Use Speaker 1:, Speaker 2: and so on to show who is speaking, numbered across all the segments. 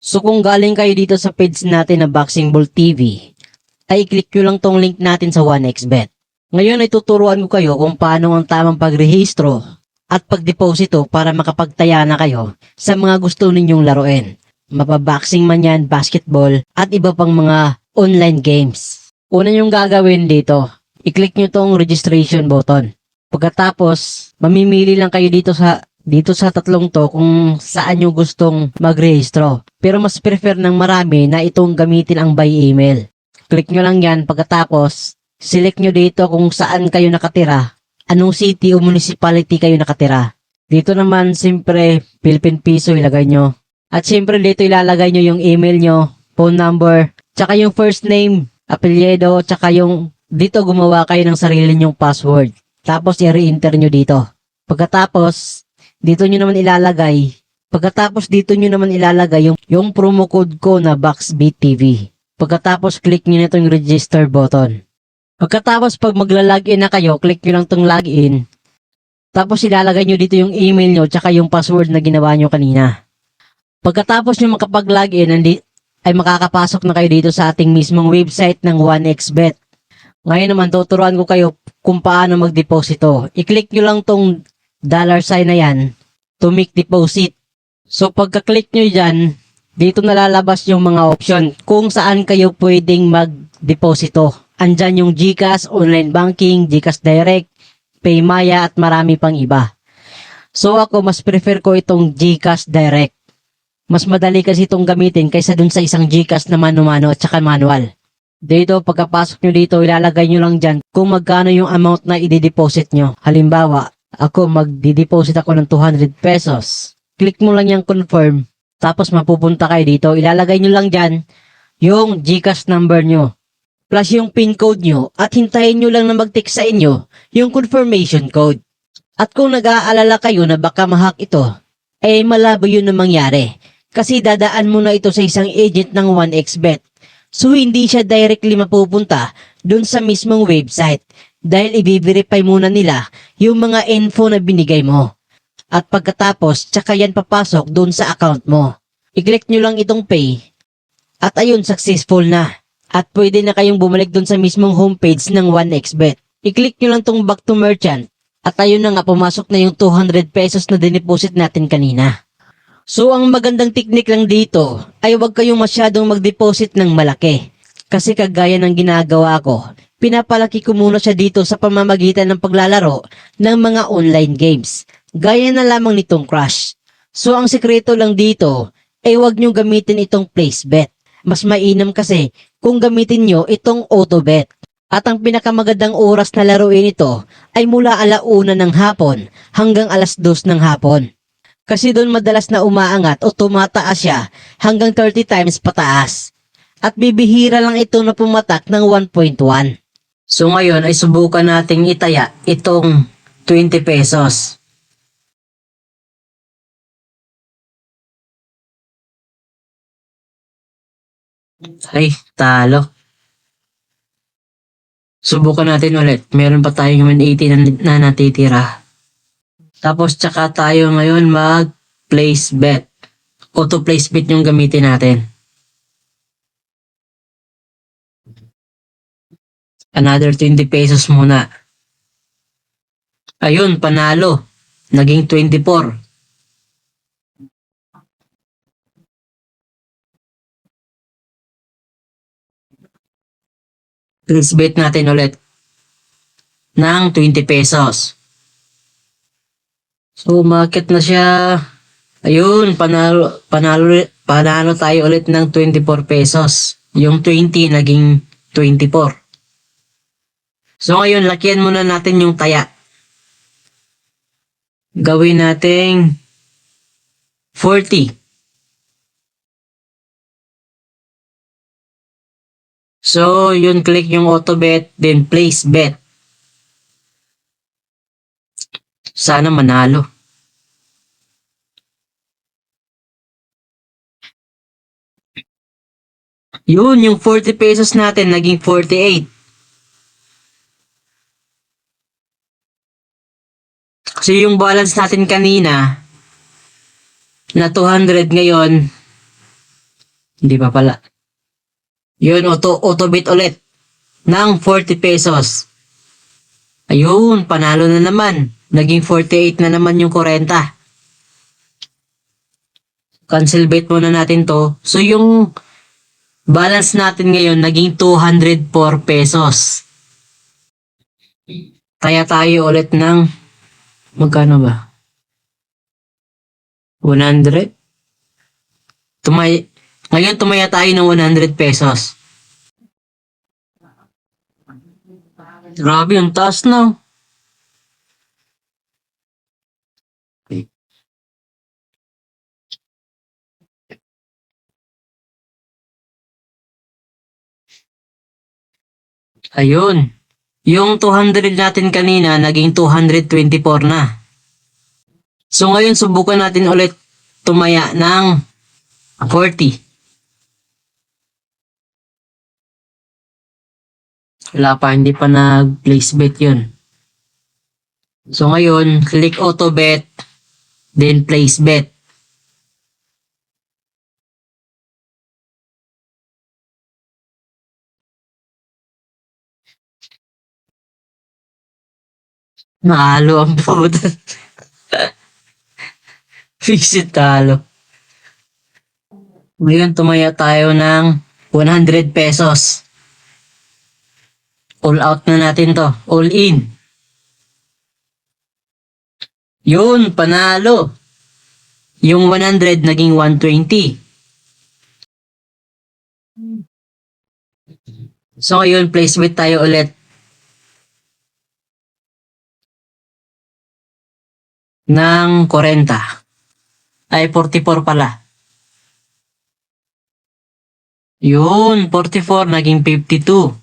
Speaker 1: So kung galing kayo dito sa page natin na Boxing Ball TV, ay click nyo lang tong link natin sa 1xBet. Ngayon ay tuturuan ko kayo kung paano ang tamang pagrehistro at pagdeposito para makapagtaya na kayo sa mga gusto ninyong laruin. Mapaboxing man yan, basketball, at iba pang mga online games. Una yung gagawin dito, i-click nyo tong registration button. Pagkatapos, mamimili lang kayo dito sa dito sa tatlong to kung saan nyo gustong magrehistro. Pero mas prefer ng marami na itong gamitin ang by email. Click nyo lang yan pagkatapos, select nyo dito kung saan kayo nakatira, anong city o municipality kayo nakatira. Dito naman, siyempre, Philippine Piso ilagay nyo. At siyempre dito ilalagay nyo yung email nyo, phone number, tsaka yung first name, apelyido, tsaka yung dito gumawa kayo ng sarili nyong password. Tapos i-re-enter nyo dito. Pagkatapos, dito nyo naman ilalagay, pagkatapos dito nyo naman ilalagay yung, yung promo code ko na BoxBTV. Pagkatapos click nyo na itong register button. Pagkatapos pag magla-login na kayo, click nyo lang itong login. Tapos ilalagay nyo dito yung email nyo tsaka yung password na ginawa nyo kanina. Pagkatapos nyo makapag-login, ay makakapasok na kayo dito sa ating mismong website ng 1xBet. Ngayon naman tuturuan ko kayo kung paano magdeposito. I-click nyo lang tong dollar sign na yan to make deposit. So pagka-click nyo dyan, dito nalalabas yung mga option kung saan kayo pwedeng magdeposito. Andyan yung GCash, online banking, GCash Direct, Paymaya at marami pang iba. So ako mas prefer ko itong GCash Direct. Mas madali kasi itong gamitin kaysa dun sa isang GCash na mano-mano at saka manual. Dito, pagkapasok nyo dito, ilalagay nyo lang dyan kung magkano yung amount na i-deposit nyo. Halimbawa, ako magdi-deposit ako ng 200 pesos. Click mo lang yung confirm, tapos mapupunta kayo dito. Ilalagay nyo lang dyan yung GCash number nyo. Plus yung PIN code nyo at hintayin nyo lang na mag-text sa inyo yung confirmation code. At kung nag-aalala kayo na baka mahak ito, eh malabo yun na mangyari. Kasi dadaan mo na ito sa isang agent ng 1xBet. So hindi siya directly mapupunta dun sa mismong website dahil i-verify muna nila yung mga info na binigay mo. At pagkatapos, tsaka yan papasok dun sa account mo. I-click nyo lang itong pay at ayun, successful na. At pwede na kayong bumalik dun sa mismong homepage ng 1xBet. I-click nyo lang tong back to merchant at ayun na nga pumasok na yung 200 pesos na dineposit natin kanina. So ang magandang teknik lang dito ay huwag kayong masyadong mag-deposit ng malaki. Kasi kagaya ng ginagawa ko, pinapalaki ko muna siya dito sa pamamagitan ng paglalaro ng mga online games. Gaya na lamang nitong Crush. So ang sekreto lang dito ay huwag nyo gamitin itong place bet. Mas mainam kasi kung gamitin nyo itong auto bet. At ang pinakamagandang oras na laruin ito ay mula alauna ng hapon hanggang alas dos ng hapon. Kasi doon madalas na umaangat o tumataas siya hanggang 30 times pataas. At bibihira lang ito na pumatak ng 1.1. So ngayon ay subukan nating itaya itong 20 pesos. Ay, talo. Subukan natin ulit. Meron pa tayong 180 na, na natitira. Tapos tsaka tayo ngayon mag place bet. Auto place bet yung gamitin natin. Another 20 pesos muna. Ayun, panalo. Naging 24. Place bet natin ulit. Ng 20 pesos. So, market na siya. Ayun, panalo, panalo, panalo tayo ulit ng 24 pesos. Yung 20 naging 24. So, ngayon, lakihan muna natin yung taya. Gawin nating 40. So, yun, click yung auto bet, then place bet. Sana manalo. Yun, yung 40 pesos natin naging 48. Kasi yung balance natin kanina na 200 ngayon Hindi pa pala. Yun, auto, auto bit ulit. Ng 40 pesos. Ayun, panalo na naman. Naging 48 na naman yung 40. Cancel bait muna natin to. So yung balance natin ngayon naging 204 pesos. Kaya tayo ulit ng magkano ba? 100? Tumay ngayon tumaya tayo ng 100 pesos. Grabe, ang taas na. Ayun. Yung 200 natin kanina, naging 224 na. So ngayon, subukan natin ulit tumaya ng 40. Wala pa, hindi pa nag-place bet yun. So ngayon, click auto bet, then place bet. Nalo ang puta. Visit talo. Ngayon, tumaya tayo ng 100 pesos. All out na natin to. All in. Yun, panalo. Yung 100 naging 120. So ngayon, place bet tayo ulit. Ng 40. Ay, 44 pala. Yun, 44 naging 52.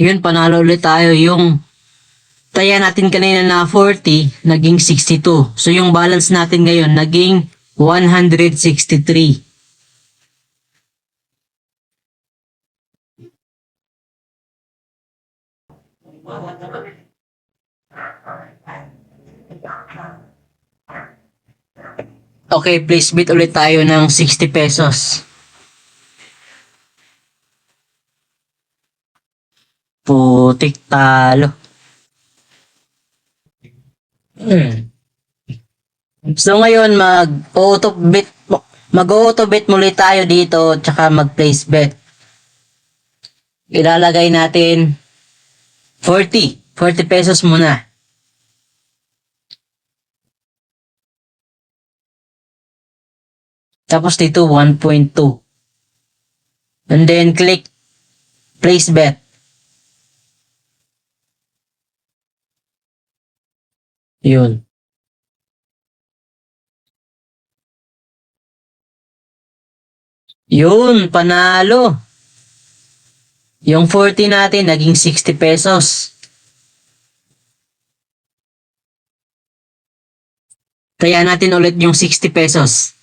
Speaker 1: Yun, panalo ulit tayo. Yung taya natin kanina na 40, naging 62. So yung balance natin ngayon, naging 163. Okay, please bid ulit tayo ng 60 pesos. Putik talo. Hmm. So ngayon mag-auto bet mag-auto bet muli tayo dito tsaka mag-place bet. Ilalagay natin 40. 40 pesos muna. Tapos dito 1.2. And then click place bet. Yun. Yun, panalo. Yung 40 natin, naging 60 pesos. Kaya natin ulit yung 60 pesos.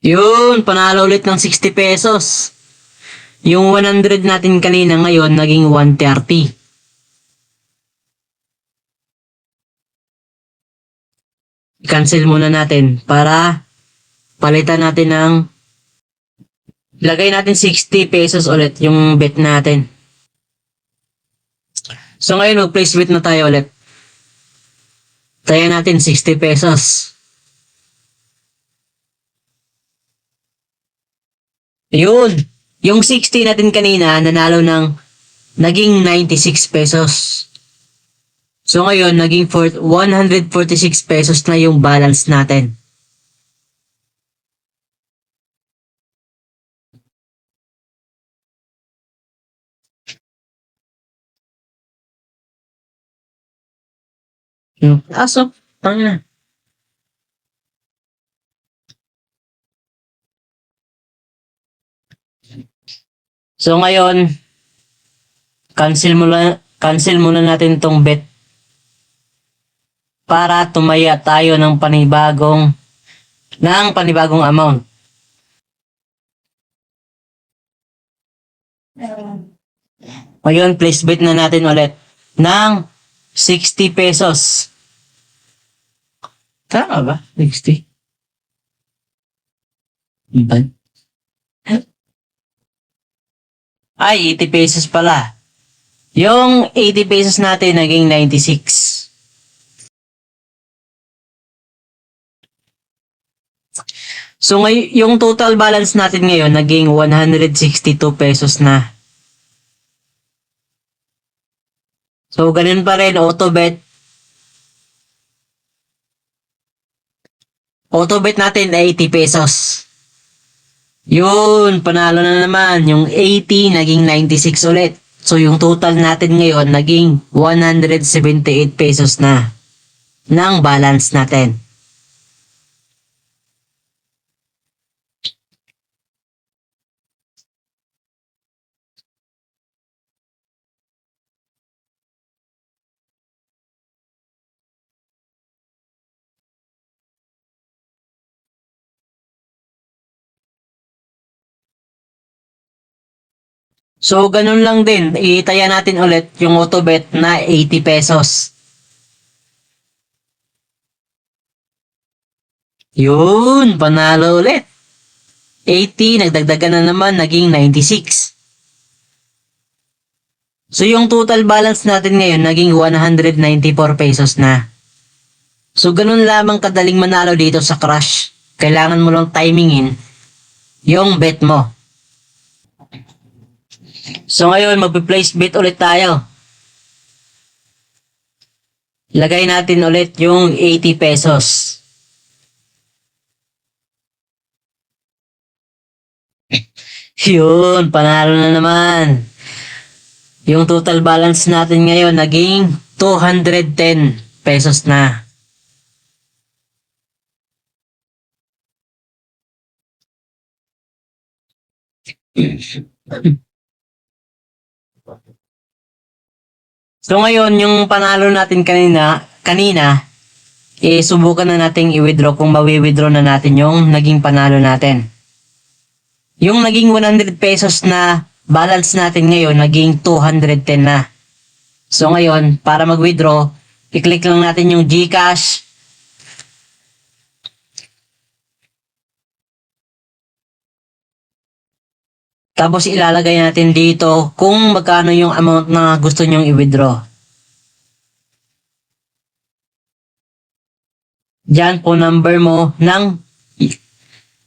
Speaker 1: Yun, panalo ulit ng 60 pesos. Yung 100 natin kanina ngayon, naging 130. Cancel muna natin para palitan natin ng lagay natin 60 pesos ulit yung bet natin. So ngayon mag-place bet na tayo ulit. Taya natin 60 pesos. Yun. Yung 60 natin kanina, nanalo ng naging 96 pesos. So ngayon, naging for 146 pesos na yung balance natin. Aso, tangin So ngayon, cancel muna, cancel muna natin tong bet para tumaya tayo ng panibagong ng panibagong amount. Ngayon, place bet na natin ulit ng 60 pesos. Tama ba? 60? Ba? Ay, 80 pesos pala. Yung 80 pesos natin naging 96. So yung total balance natin ngayon naging 162 pesos na. So ganun pa rin autobet. Autobet natin ay 80 pesos. Yun, panalo na naman. Yung 80 naging 96 ulit. So yung total natin ngayon naging 178 pesos na ng balance natin. So, ganun lang din. Itaya natin ulit yung autobet na 80 pesos. Yun, panalo ulit. 80, nagdagdagan na naman, naging 96. So, yung total balance natin ngayon, naging 194 pesos na. So, ganun lamang kadaling manalo dito sa Crush. Kailangan mo lang timingin yung bet mo. So ngayon, magpe-place bet ulit tayo. Lagay natin ulit yung 80 pesos. Yun, panalo na naman. Yung total balance natin ngayon naging 210 pesos na. So ngayon, yung panalo natin kanina, kanina, eh, subukan na nating i-withdraw kung mawi-withdraw na natin yung naging panalo natin. Yung naging 100 pesos na balance natin ngayon, naging 210 na. So ngayon, para mag-withdraw, i-click lang natin yung GCash. Tapos ilalagay natin dito kung magkano yung amount na gusto nyong i-withdraw. Diyan po number mo ng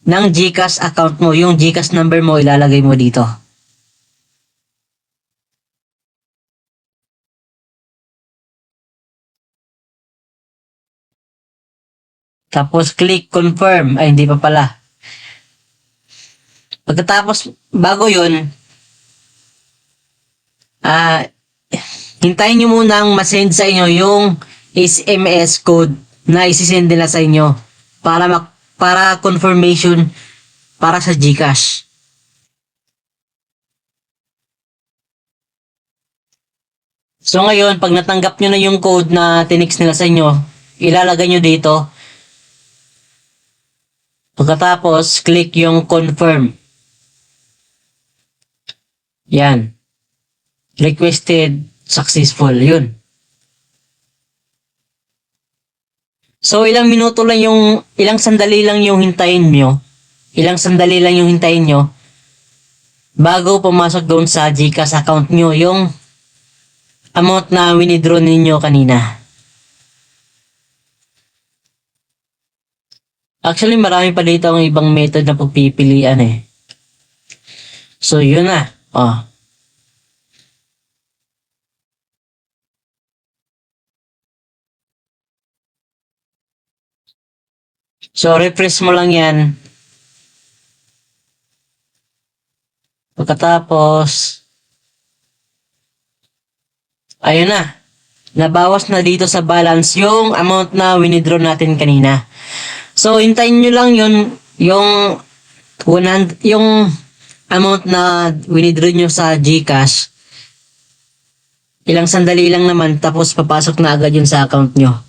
Speaker 1: ng GCash account mo. Yung GCash number mo ilalagay mo dito. Tapos click confirm. Ay, hindi pa pala. Pagkatapos, bago yun, ah, hintayin nyo munang masend sa inyo yung SMS code na isisend nila sa inyo para mak para confirmation para sa GCash. So ngayon, pag natanggap nyo na yung code na tinix nila sa inyo, ilalagay nyo dito. Pagkatapos, click yung confirm. Yan. Requested successful. Yun. So, ilang minuto lang yung, ilang sandali lang yung hintayin nyo. Ilang sandali lang yung hintayin nyo. Bago pumasok doon sa GCash account nyo yung amount na winidraw ninyo kanina. Actually, marami pa dito ang ibang method na pagpipilian eh. So, yun na. Ah. So, refresh mo lang yan. Pagkatapos, ayun na. Nabawas na dito sa balance yung amount na winidraw natin kanina. So, hintayin nyo lang yun, yung 100, yung amount na winidraw nyo sa GCash. Ilang sandali lang naman, tapos papasok na agad yun sa account nyo.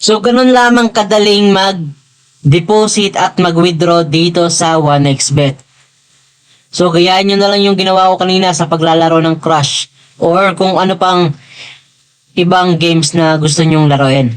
Speaker 1: So, ganun lamang kadaling mag-deposit at mag-withdraw dito sa 1xBet. So, gayaan nyo na lang yung ginawa ko kanina sa paglalaro ng Crush or kung ano pang ibang games na gusto nyong laruin.